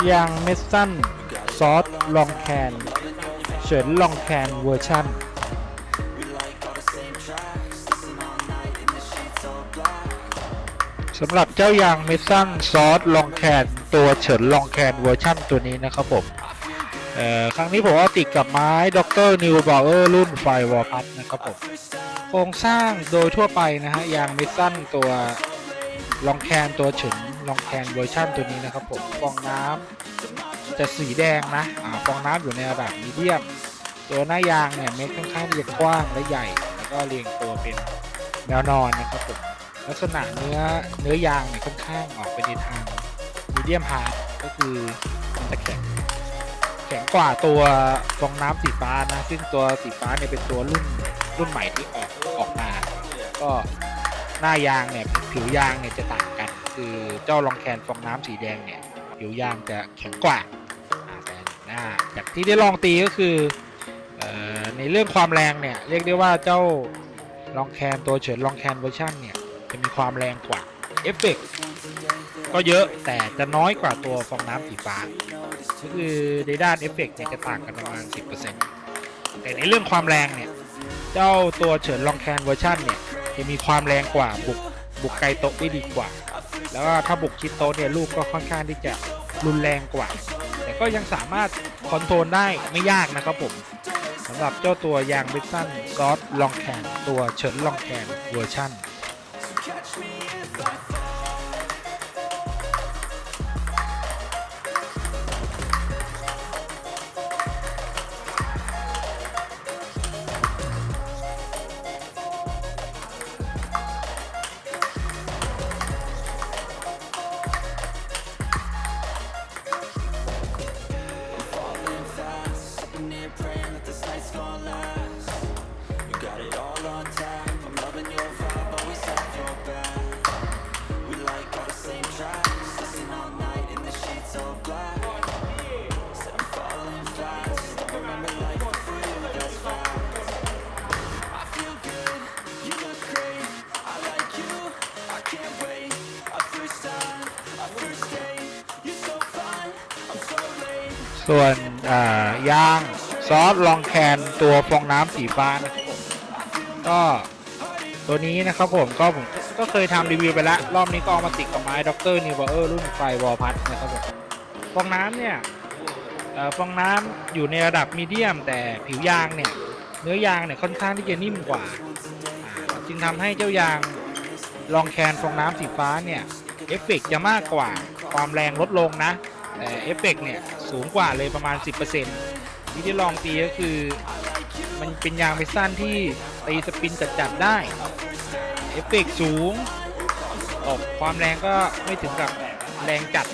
gonna last ยางเมสซันซอสลองแคนเฉินลองแคนเวอร์ชันสำหรับเจ้ายางเมสซันซอสลองแคนตัวเฉินลองแคนเวอร์ชันตัวนี้นะครับผมครั้งนี้ผมเอาติดกับไม้ด็อกเตอร์นิวบอเออร์รุ่นไฟวอลพัทนะครับผมโครงสร้างโดยทั่วไปนะฮะยางเมสซันตัวลองแคนตัวเฉิน ลองแคนเวอร์ชันตัวนี้นะครับผมฟองน้ำจะสีแดงนะอ่าฟองน้ำอยู่ในระดับมีเดียม ตัวหน้ายางเนี่ยเม็ดค่อนข้างจะกว้างและใหญ่ แล้วก็เรียงตัวเป็นแนวนอนนะครับผมลักษณะเนื้อเนื้อยางเนี่ยค่อนข้างออกไปในทางมีเดียมฮาร์ดก็คือมันจะแข็งแข็งกว่าตัวฟองน้ำสีฟ้านะ ซึ่งตัวสีฟ้าเนี่ยเป็นตัวรุ่นรุ่นใหม่ที่ออกออกมา ก็หน้ายางเนี่ยผิวยางเนี่ยจะต่างกัน คือเจ้าลองแคนฟองน้ำสีแดงเนี่ยผิวยางจะแข็งกว่าแต่หน้าจากที่ได้ลองตีก็คือออในเรื่องความแรงเนี่ยเรียกได้ว่าเจ้าลองแคนตัวเฉินลองแคนเวอร์ชันเนี่ยจะมีความแรงกว่าเอฟเฟกต์ก็เยอะแต่จะน้อยกว่าตัวฟองน้ำสีฟ้าก็คือในด้านเอฟเฟกต์เนี่ยจะต่างกันประมาณ 10%แต่ในเรื่องความแรงเนี่ยเจ้าตัวเฉินลองแคนเวอร์ชันเนี่ยจะมีความแรงกว่าบุกบุกไกลโตะได้ดีกว่า แล้วก็ถ้าบุกชิดโต๊ะเนี่ยลูกก็ค่อนข้างที่จะรุนแรงกว่า แต่ก็ยังสามารถคอนโทรลได้ไม่ยากนะครับผมสำหรับเจ้าตัวยางบิสซันซอสลองแคนตัวเฉินลองแคนเวอร์ชัน ส่วนอ่ายางซอสลองแคนตัวฟองน้ำสีฟ้านะครับผมก็ตัวนี้นะครับผมก็ผมก็เคยทำรีวิวไปแล้ว รอบนี้ก็เอามาติดกับไม้ด็อกเตอร์นิวเออร์รุ่นไฟวอลพัทนะครับผมฟองน้ำเนี่ยฟองน้ำอยู่ในระดับมีเดียม แต่ผิวยางเนี่ย เนื้อยางเนี่ยค่อนข้างที่จะนิ่มกว่าอ่าจึงทำให้เจ้ายางลองแคนฟองน้ำสีฟ้าเนี่ย เอฟเฟกต์จะมากกว่าความแรงลดลงนะ แต่เอฟเฟกต์เนี่ยสูงกว่าเลยประมาณ 10%ที่ที่ลองตีก็คือ มันเป็นยางเมสันที่ตีสปินจัดๆได้เอฟเฟกต์สูงออกความแรงก็ไม่ถึงกับแรงจัด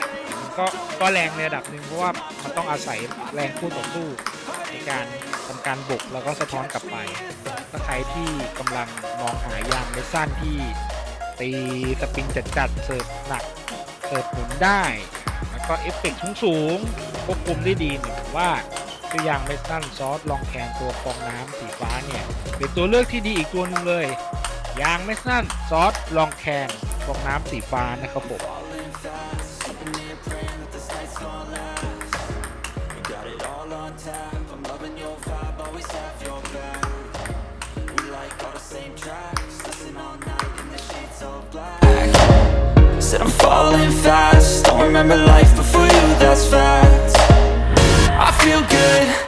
ก็ก็แรงในระดับหนึ่งเพราะว่ามันต้องอาศัยแรงคู่ต่อสู้ในการทำการบุกแล้วก็สะท้อนกลับไปถ้าใครที่กำลังมองหายางเมสันที่ตีสปินจัดๆเสิร์ฟหนักเสิร์ฟหมุนได้ ก็เอฟเฟกต์สูงๆควบคุมได้ดีเนี่ยผมว่าเจ้ายางเมสันซอสลองแคนตัวฟองน้ำสีฟ้าเนี่ยเป็นตัวเลือกที่ดีอีกตัวหนึงเลยยางเมสันซอสลองแคนฟองน้ำสีฟ้านะครับผม You Said I'm falling fast. Don't remember life before you, that's fact I feel good.